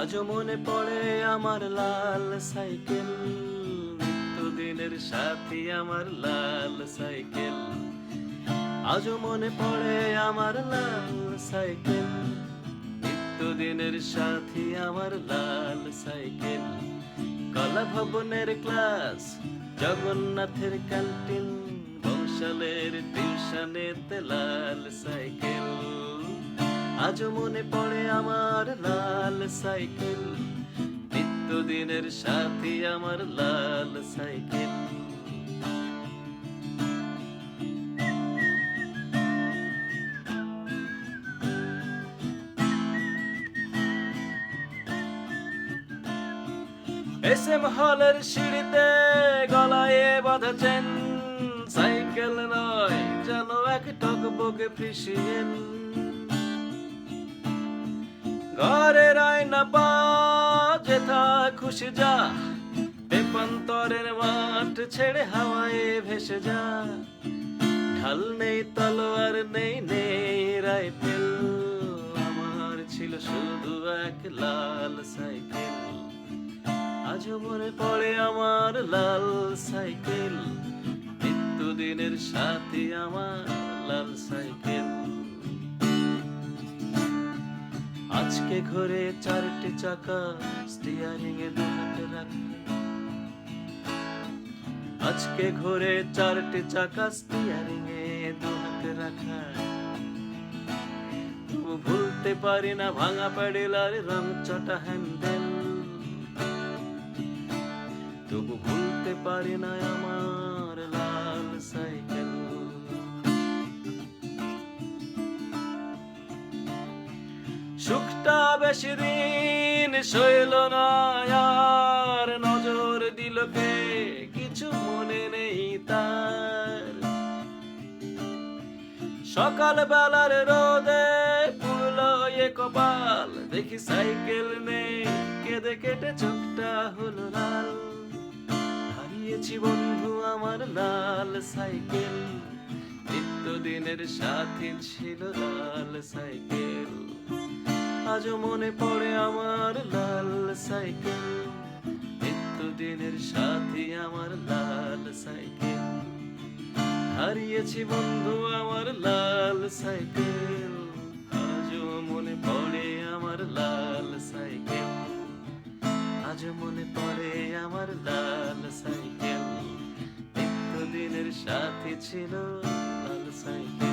আজও মনে পড়ে আমার লাল সাইকেল। নিত্যদিনের সাথী আমার লাল সাইকেল। আজও মনে পড়ে আমার লাল সাইকেল। নিত্যদিনের সাথী আমার লাল সাইকেল। কলা ভবনের ক্লাস, জগন্নাথের ক্যান্টিন, বংশালের টিউশনেতে লাল সাইকেল। আজও মনে পড়ে আমার লাল সাইকেল। নিত্যদিনের সাথী আমার লাল সাইকেল। এস এম হলের সিঁড়িতে গলায় বাঁধাছেন। সাইকেল নয়, যেন এক টক টকবকে ফিসিয়েন ঘরের আয়না পা যেথা খুশি যা তেপান্তরের মাঠ ছেড়ে হাওয়ায় ভেসে যা। ঢাল নেই, তলোয়ার নেই নেই রাইফেল আমার ছিল শুধু এক লাল সাইকেল। আজও মনে পড়ে আমার লাল সাইকেল। নিত্যদিনের সাথে আমার লাল সাইকেল। আজকে ঘরে চারটি চাকা স্টিয়ারিং এ দু হাতে রাখা। আজকে ঘরে চারটি চাকা স্টিয়ারিং এ দু হাতে রাখা। তবু ভুলতে পারি না, ভাঙা প্যাডেল আর রং চটা হ্যান্ডেল। তবু ভুলতে পারি না আমার সুখটা বেশি দিন সইল না, আর নজর দিল কে? কিছু মনে নেই তার। সকাল বেলার রোদে পুরলো এ কপাল, দেখি সাইকেল নেই, কেঁদে কেটে চোখটা হলো লাল। হারিয়েছি বন্ধু আমার লাল সাইকেল, নিত্যদিনের সাথী ছিল লাল সাইকেল। আজও মনে পড়ে আমার লাল সাইকেল। নিত্যদিনের সাথী আমার লাল সাইকেল। হারিয়েছি বন্ধু আমার লাল সাইকেল। আজও মনে পড়ে আমার লাল সাইকেল। আজ মনে পড়ে আমার লাল সাইকেল। নিত্যদিনের সাথী ছিল লাল সাইকেল।